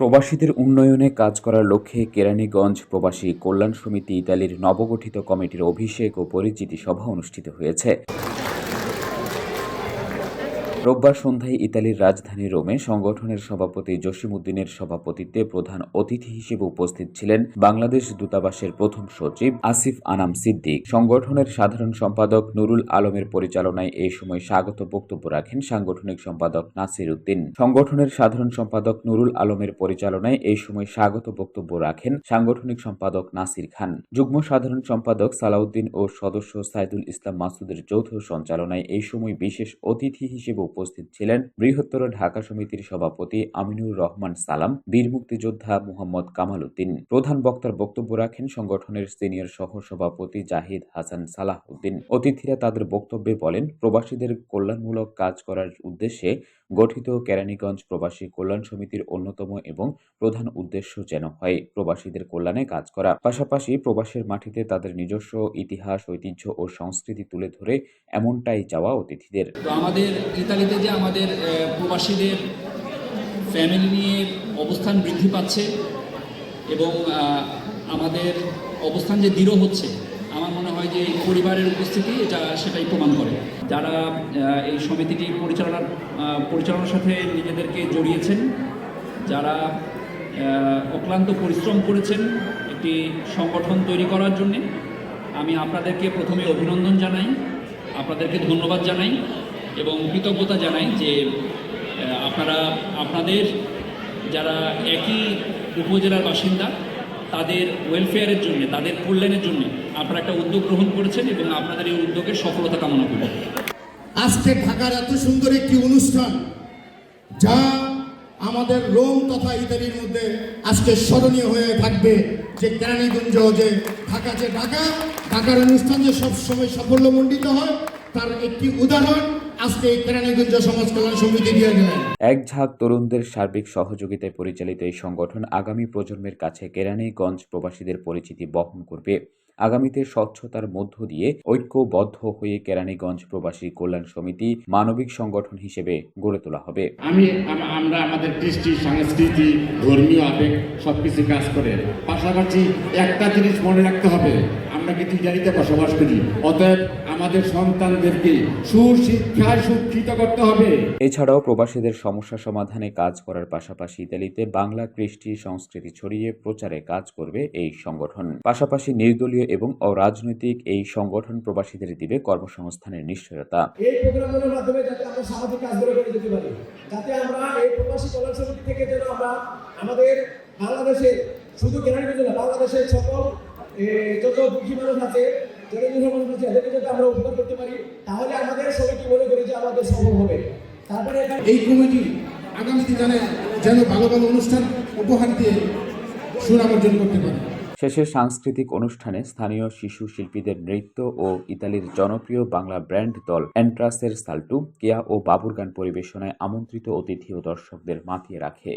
প্রবাসীদের উন্নয়নে কাজ করার লক্ষ্যে কেরানীগঞ্জ প্রবাসী কল্যাণ সমিতি ইতালির নবগঠিত কমিটির অভিষেক ও পরিচিতি সভা অনুষ্ঠিত হয়েছে। রোববার সন্ধ্যায় ইতালির রাজধানী রোমে সংগঠনের সভাপতি জসিমউদ্দিনের সভাপতিত্বে প্রধান অতিথি হিসেবে উপস্থিত ছিলেন বাংলাদেশ দূতাবাসের প্রথম সচিব আসিফ আনাম সিদ্দিক। সংগঠনের সাধারণ সম্পাদক নুরুল আলমের পরিচালনায় এই সময় স্বাগত বক্তব্য রাখেন সাংগঠনিক সম্পাদক নাসির উদ্দিন। সংগঠনের সাধারণ সম্পাদক নুরুল আলমের পরিচালনায় এই সময় স্বাগত বক্তব্য রাখেন সাংগঠনিক সম্পাদক নাসির খান। যুগ্ম সাধারণ সম্পাদক সালাউদ্দিন ও সদস্য সাইদুল ইসলাম মাসুদের যৌথ সঞ্চালনায় এই সময় বিশেষ অতিথি হিসেবে উপস্থিত ছিলেন বৃহত্তর ঢাকা সমিতির সভাপতি আমিনুর রহমান সালাম, বীর মুক্তিযোদ্ধা মোহাম্মদ কামাল উদ্দিন, প্রধান বক্তার বক্তব্য রাখেন সংগঠনের সিনিয়র সহ সভাপতি জাহিদ হাসান সালাহ উদ্দিন অতিথিরা তাদের বক্তব্যে বলেন, প্রবাসীদের কল্যাণমূলক কাজ করার উদ্দেশ্যে গঠিত কেরানীগঞ্জ প্রবাসী কল্যাণ সমিতির অন্যতম এবং প্রধান উদ্দেশ্য যেন হয় প্রবাসীদের কল্যাণে কাজ করা। পাশাপাশি প্রবাসের মাটিতে তাদের নিজস্ব ইতিহাস, ঐতিহ্য ও সংস্কৃতি তুলে ধরে এমনটাই চাওয়া অতিথিদের। আমাদের ইতালিতে যে আমাদের প্রবাসীদের ফ্যামিলি নিয়ে অবস্থান বৃদ্ধি পাচ্ছে এবং আমাদের অবস্থান যে দৃঢ় হচ্ছে, আমার মনে হয় যে পরিবারের উপস্থিতি এটা সেটাই প্রমাণ করে। যারা এই সমিতিটি পরিচালনার পরিচালনার সাথে নিজেদেরকে জড়িয়েছেন, যারা অক্লান্ত পরিশ্রম করেছেন একটি সংগঠন তৈরি করার জন্যে, আমি আপনাদেরকে প্রথমে অভিনন্দন জানাই, আপনাদেরকে ধন্যবাদ জানাই। এবং কৃতজ্ঞতা জানাই যে আপনারা, আপনাদের যারা একই উপজেলার বাসিন্দা, তাদের ওয়েলফেয়ারের জন্য, তাদের কল্যাণের জন্য আপনারা একটা উদ্যোগ গ্রহণ করেছেন এবং আপনাদের এই উদ্যোগের সফলতা কামনা করি। আজকে ঢাকার এত সুন্দর একটি অনুষ্ঠান, যা আমাদের রোম তথা ইতালির মধ্যে আজকে স্মরণীয় হয়ে থাকবে, যে কেরানীগঞ্জ যে ঢাকা যে ঢাকা, ঢাকার অনুষ্ঠান যে সবসময় সাফল্যমণ্ডিত হয়, তার একটি উদাহরণ আজকে কেরানীগঞ্জ সমাজ কল্যাণ সমিতি দিয়ে গেলেন। এক ঝাঁক তরুণদের সার্বিক সহযোগিতায় পরিচালিত এই সংগঠন আগামী প্রজন্মের কাছে কেরানীগঞ্জ প্রবাসীদের পরিচিতি বহন করবে। আগামীতে স্বচ্ছতার মধ্য দিয়ে ঐক্যবদ্ধ হয়ে কেরানীগঞ্জ প্রবাসী কল্যাণ সমিতি মানবিক সংগঠন হিসেবে গড়ে তোলা হবে। আমি আমরা আমাদের কৃষ্টি সংস্কৃতি ধর্মীয় আবেগ সব কিছু কাজ করে। পাশাপাশি একটা জিনিস মনে রাখতে হবে আমরা কিন্তু ইটালিতে বসবাস করি। অতএব আমাদের সন্তানদেরকে সুশিক্ষায় শিক্ষিত করতে হবে। এছাড়াও প্রবাসীদের সমস্যা সমাধানে কাজ করার পাশাপাশি ইতালিতে বাংলা কৃষ্টি সংস্কৃতি ছড়িয়ে প্রচারে কাজ করবে এই সংগঠন। পাশাপাশি নির্দলীয় এবং অরাজনৈতিক এই সংগঠন প্রবাসীদের দিবে কর্মসংস্থানের নিশ্চয়তা। এই প্রোগ্রামগুলোর মাধ্যমে যাতে আমরা সামাজিক কাজগুলো করে যেতে পারি যাতে আমরা এই প্রবাসী কল্যাণ সমিতি থেকে যেন আমরা আমাদের বাংলাদেশের শুধু না বাংলাদেশের সকল যত দুঃখী মানুষ আছে। মানুষ আছে আমরা করতে পারি। তাহলে আমাদের সমিতি মনে করি যে আমাদের সম্ভব হবে। তারপরে এই কমিটি আগামী দিনে যেন ভালো ভালো অনুষ্ঠান উপহার দিয়ে সুনাম অর্জন করতে পারে। শেষে সাংস্কৃতিক অনুষ্ঠানে স্থানীয় শিশু শিল্পীদের নৃত্য ও ইতালির জনপ্রিয় বাংলা ব্র্যান্ড দল অ্যান্ট্রাসের সাল্টু কেয়া ও বাবুর গান পরিবেশনায় আমন্ত্রিত অতিথি ও দর্শকদের মাতিয়ে রাখে।